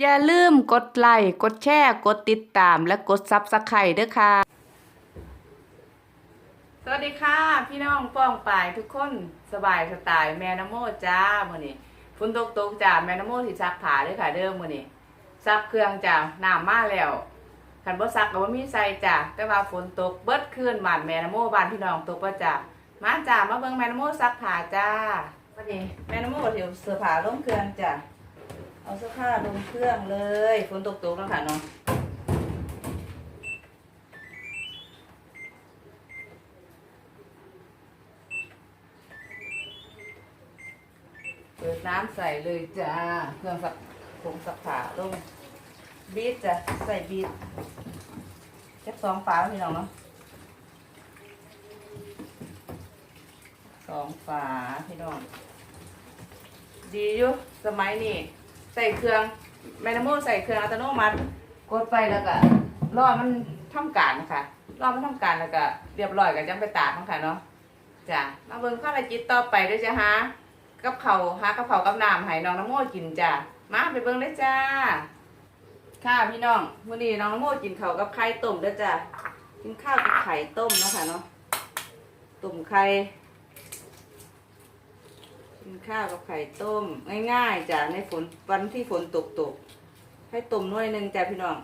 อย่าลืมกดไลค์ กดแชร์ กดติดตาม และกดซับสไครต์ด้วยค่ะ สวัสดีค่ะ พี่น้องป้องปายทุกคนสบายสไตล์แม่น้ำโมจ้ามื้อนี้ฝนตกตกๆจ้าแม่น้ำโมสิซักผ้าเด้วยค่ะเด้อมื้อนี้ซักเครื่องจ้าน้ำมาแล้วคันบ่ซักก็บ่มีใส่จ้าแต่ว่าฝนตกเบิดคืนบ้านแม่น้ำโมบ้านพี่น้องตกบ่จ้ามาจ้ามาเบิ่งแม่น้ำโมซักผ้าจ้าวันนี้แม่น้ำโมก็สิเอาเสื้อผ้าลงเครื่องจ้า เอาเสื้อผ้าลงเครื่องเลยฝนตกตกแล้วค่ะเนาะเปิดน้ำใส่เลยจ้าเครื่องสักผงสักผ้าลงบีทจ้ะใส่บีทจักสองฝาพี่น้องเนาะสองฝาพี่น้องดีอยู่สมัยนี้ ใส่เครื่องแมนโมใส่เครื่องอัตโนมัติ กดไปแล้วก็รอมันทำการนะคะรอมันทำการแล้วก็เรียบร้อยก็จังไปตากมันค่ะเนาะจ้ะมาเบิ่งข้าวราจิตต่อไปด้วยจ้ะฮะกับเขาวหากับเขากับน้ำให้น้องน้ำโมกินจ้ะมาไปเบิ่งเลยจ้า ค่ะพี่น้องวันนี้น้องน้ำโมกินเขากับไข่ต้มด้อจ้ะกินข้าวกับไข่ต้มนะคะเนาะต้มไข่ กินข้าวกับไข่ต้ม ง่ายๆจ้ะในฝนวันที่ฝนตกตกๆให้ต้มน่วยหนึ่งจ้ะพี่น้อง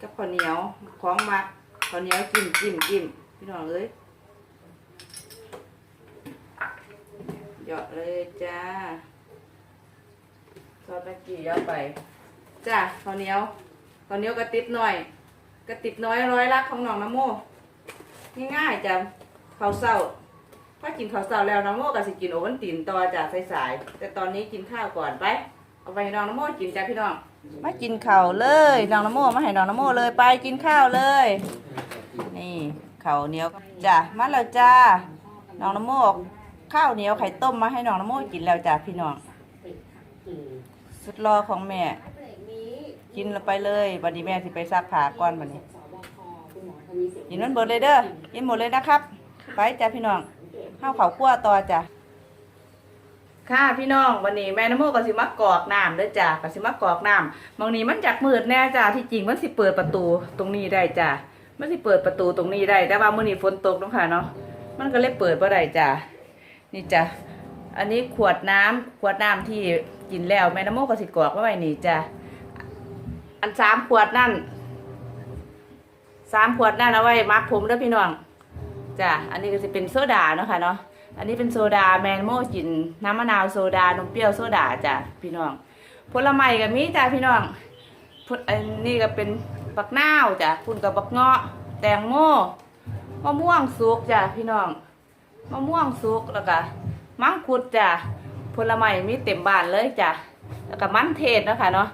กับข้าวเหนียวของมักข้าวเหนียวจิ้มจิ้มจิ้มพี่น้องเอ้ยหยอดเลยจ้าซอสตะกี้เอาไปจ้าข้าวเหนียวข้าวเหนียวกระติบหน่อยกระติบน้อยร้อยลักของน้องน้ำโม ง่ายๆจ้ะข้าวเศร้าถ้ากินข้าวเศร้าแล้วน้องโมก็สิกินโอวันตินต่อจากสายๆแต่ตอนนี้กินข้าวก่อนไป เอาไปให้น้องน้ำโมกินจ้ะพี่น้องมากินข้าวเลยน้องน้ำโมมาให้น้องน้ำโมเลยไปกินข้าวเลย นี่ข้าวเหนียวจ้ะมาแล้วจ้าน้องน้ำโมข้าวเหนียวไข่ต้มมาให้น้องน้ำโมกินแล้วจ้ะพี่น้องสุดรอของแม่ กินแล้วไปเลยบัดนี้แม่สิไปซักผ้าก่อนบัดนี้ กินมันเบิดเลยเด้อกินหมดเลยนะครับ ไปจ้ะพี่น้องข้าวเขาคั่วต่อจ้ะค่ะพี่น้องวันนี้แม่น้ำโมก็สิมากอกน้ำเด้อจ้ะก็สิมากอกน้ำบางนี้มันจากมืดแน่จ้ะที่จริงมันสิเปิดประตูตรงนี้ได้จ้ะมันสิเปิดประตูตรงนี้ได้ แต่ว่ามื้อนี้ฝนตกเนาะค่ะเนาะมันก็เลยเปิดบ่ได้จ้ะนี่จ้ะอันนี้ขวดน้ำขวดน้ำที่กินแล้วแม่น้ำโมก็สิกรอกไว้ไว้นี่จ้ะอันสามขวดนั่น สามขวดนั่นเอาไว้มักผมเด้อพี่น้องจ้ะอันนี้ก็จะเป็นโซดาเนาะค่ะเนาะอันนี้เป็นโซดาแมนโมกินน้ำมะนาวโซดานมเปรี้ยวโซดาจ้ะพี่น้องผลไม้ก็มีจ้ะพี่น้องอันนี้ก็เป็นบักนาวจ้ะคุณกับบักเงาะแตงโมมะม่วงสุกจ้ะพี่น้องมะม่วงสุกแล้วก็มังคุดจ้ะผลไม้มีเต็มบ้านเลยจ้ะแล้วก็มันเทศเนาะค่ะเนาะ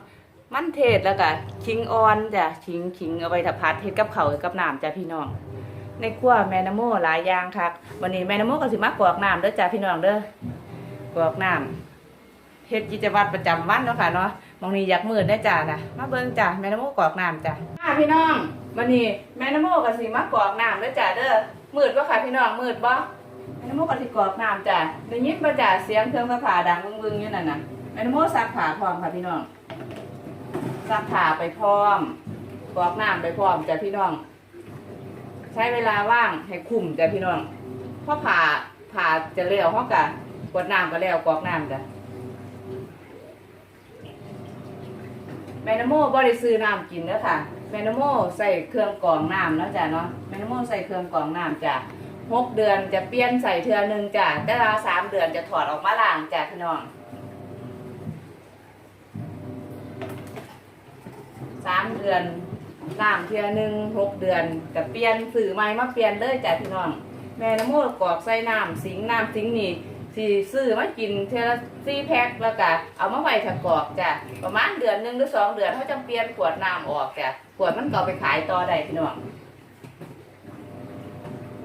มันเทศแล้วก็ขิงอ่อนจ้ะขิงขิงเอาไปถัพัดเฮ็ดกับเขาวกับน้ำจ้ะพี่น้อง ในครัวแม่น้ำโมหลายอย่างครับวันนี้แม่น้ำโมก็สิมากรอกน้ำเด้อจ้ะพี่น้องเด้อกรอกน้ำเฮ็ดกิจวัตรประจำวันเนาะค่ะเนาะมองนี้อยากมืดได้อจ้ะนะมาเบิ่งจ้ะแม่น้ำโมกรอกน้ำจ้ะค่ะพี่น้องวันนี้แม่น้ำโมก็สิมากรอกน้ำเด้อจ้ะเด้อมืดบ่ค่ะพี่น้องมืดบ่แม่น้ำโมก็สิกรอกน้ำจ้ะได้ยินบ่จ้ะเสียงเครื่องซักผ้าดังบึ้งๆอยู่นั่นน่ะแม่น้ำโมซักผ้าพร้อมค่ะพี่น้อง ซักผ้าไปพร้อมกรอกน้ำไปพร้อมจ้ะพี่น้อง ใช้เวลาว่างให้คุ้มจ้ะพี่น้องเพราะผ่าผ่าจะเลี้ยวเขากะกดน้ำก็แล้วกรอกน้ำจ้ะแมนโมบริซื้อน้ำกินเด้อค่ะแมนโมใส่เครื่องกรองน้ำเนาะจ้ะเนาะแมนโมใส่เครื่องกรองน้ำจ้ะหกเดือนจะเปลี่ยนใส่เทือหนึ่งจ้ะแต่ละสามเดือนจะถอดออกมาล้างจ้ะพี่น้อง สามเดือนน้ำเทียหนึ่งหกเดือนกับเปลี่ยนสื่อใหม่มาเปลี่ยนเลยจ้ะพี่น้อง แม่น้ำมูกกรอกใส่น้ำสิงน้ำสิงนี่สีซื้อมากินเทอละสี่แพ็คแล้วก็เอามาไว้ถักกรอกจ้ะประมาณเดือนหนึ่งหรือสองเดือนเขาจะเปลี่ยนขวดน้ำออกจ้ะขวดมันก็ไปขายต่อได้พี่น้อง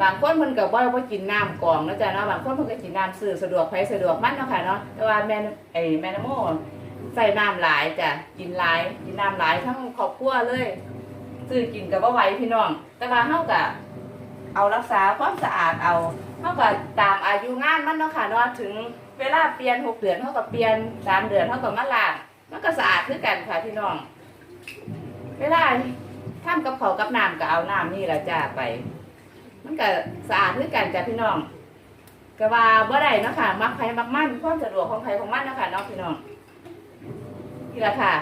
บางคนมันก็บ่ว่ากินน้ำกองนะจ๊ะเนาะบางคนมันก็กินน้ำซื้อสะดวกไปสะดวกมันเนาะค่ะเนาะแต่ว่าแม่นไอแม่น้ำโม ใส่น้ำหลายจ้ะกินหลายกินน้ำหลายทั้งครอบครัวเลยซื้อกินกับว่าไหวพี่น้อง แต่ว่าเฮาก็เอารักษาความสะอาดเอาเฮาก็ตามอายุงานมันเนาะค่ะเนาะถึงเวลาเปลี่ยนหกเดือนเท่ากับเปลี่ยนสามเดือนเท่ากับมาล้างมันก็สะอาดคือกันค่ะพี่น้อง เวลาทำกับเขาวกับน้ำก็เอาน้ำนี่แหละจ้าไป มันก็สะอาดคือกันจ้ะพี่น้องก็ว่าบ่ได้เนาะค่ะมักไผมักมันความสะดวกของไผของมันเนาะค่ะเนาะพี่น้อง นี่แหละค่ะ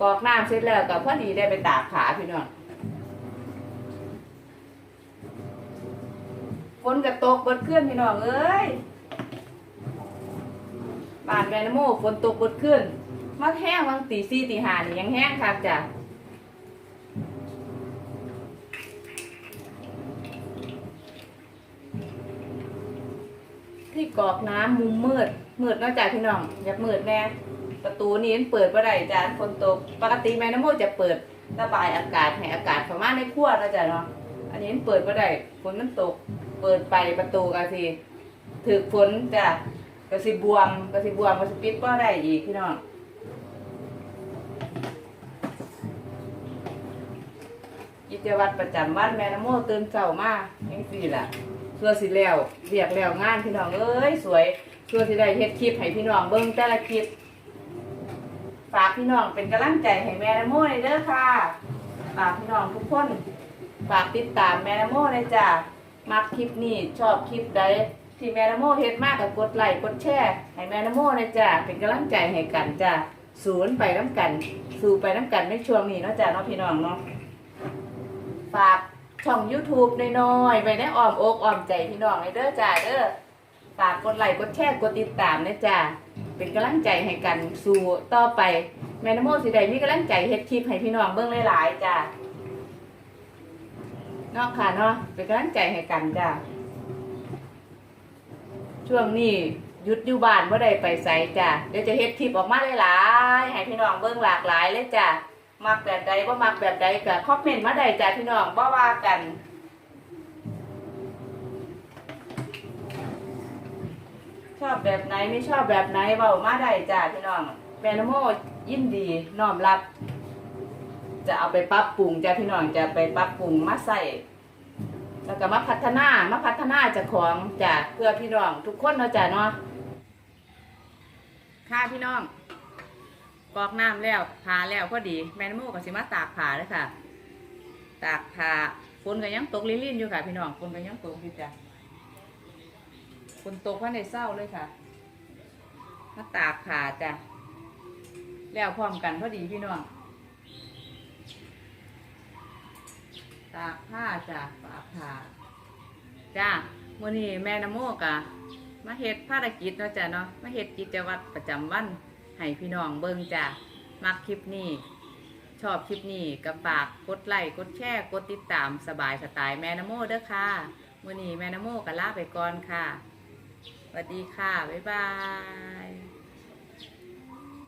กรอกน้ำเสร็จแล้วก็พอดีได้ไปตากขาพี่น้องฝนก็ตกเบิดขึ้นพี่น้องเอ้ยบ้านแม่นโมฝนตกเบิดขึ้นมาแห้งวังตีสี่ตีห้านี่ยังแห้งครับจ้ะที่กรอกน้ำมุมมืดมืดนอกจากพี่น้องอย่ามืดแน่ ประตูนี้มันเปิดบ่ได้จ้ะฝนตกปกติแม่น้ำโมจะเปิดระบายอากาศให้อากาศเข้ามาในครัวเนะจ้ะเนาะอันนี้มันเปิดบ่ได้ฝนมันตก เปิดไปประตูก็สิถือฝนจ้ะก็สิบวมก็สิบวมก็สิปิดบ่ได้อีกพี่น้องกิจวัตรประจำวันแม่น้ำโมตื่นเช้ามาจังซี่ล่ะเพื่อสิแล้วเรียกแล้วงานพี่น้องเอ้ยสวยเพื่อสิได้เฮ็ดคลิปให้พี่น้องเบิ่งแต่ละคลิป ฝากพี่น้องเป็นกำลังใจให้แม่นโมเลยเด้อค่ะฝากพี่น้องทุกคนฝากติดตามแม่นโมเลยจ้ะมักคลิปนี้ชอบคลิปใดที่แม่นโมเฮ็ดมากก็กดไลค์กดแชร์ให้แม่นโมเลยจ้ะเป็นกำลังใจให้กันจ้ะศูนย์ไปน้ำกัน สู่ไปน้ำกันในช่วงนี้เนาะจ้ะเนาะพี่น้องเนาะฝากช่อง YouTube น้อยๆไว้ในอ้อมอกอ้อมใจพี่น้องเลยเด้อจ้าเด้อฝากกดไลค์กดแชร์กดติดตามนะจ้า เป็นกำลังใจให้กันสู่ต่อไปแม่นโมสิได้มีกำลังใจเฮ็ดคลิปให้พี่น้องเบิ่งหลายๆจ้าเนาะค่ะเนาะเป็นกำลังใจให้กันจ้าช่วงนี้หยุดอยู่บ้านบ่ได้ไปไสจ้าเดี๋ยวจะเฮ็ดคลิปออกมาหลายๆให้พี่น้องเบิ่งหลากหลายเลยจ้ามักแบบใดว่ามักแบบใดก็คอมเมนต์มาได้จ้ะพี่น้องบ่ว่ากัน ชอบแบบไหนไม่ชอบแบบไหนเว้ามาได้จ้ะพี่น้อง แมนโมยินดีน้อมรับ จะเอาไปปรับปรุงจ้ะพี่น้องจะไปปรับปรุงมาใส่แล้วก็มาพัฒนามาพัฒนาจากของจ้ะเพื่อพี่น้อง ทุกคนเนาะจ้ะเนาะค่ะพี่น้องกอกน้ำแล้วผาแล้วพอดี แมนโมกับสิมาตากผาเลยค่ะ ตากผาฝนก็ยังตกลิ่นๆอยู่ค่ะ พี่น้องฝนก็ยังตกอยู่จ้ะ ฝนตกพันในเศร้าเลยค่ะมาตากผาจ้ะ แล้วพร้อมกันพอดีพี่น้อง ตากผ้าจ้ะตากผ้าจ้ามื่อนี้แม่นโมกะมาเฮ็ดภารกิจเนาะจ้ะเนาะมาเฮ็ดกิจวัตรประจำวันให้พี่น้องเบิ่งจ้ะมักคลิปนี้ ชอบคลิปนี้ก็ฝากกดไลค์กดแชร์กดติดตามสบายสไตล์แม่นโมเด้อค่ะมื้อนี้แม่นโมก็ลาไปก่อนค่ะ สวัสดีค่ะ บ๊ายบาย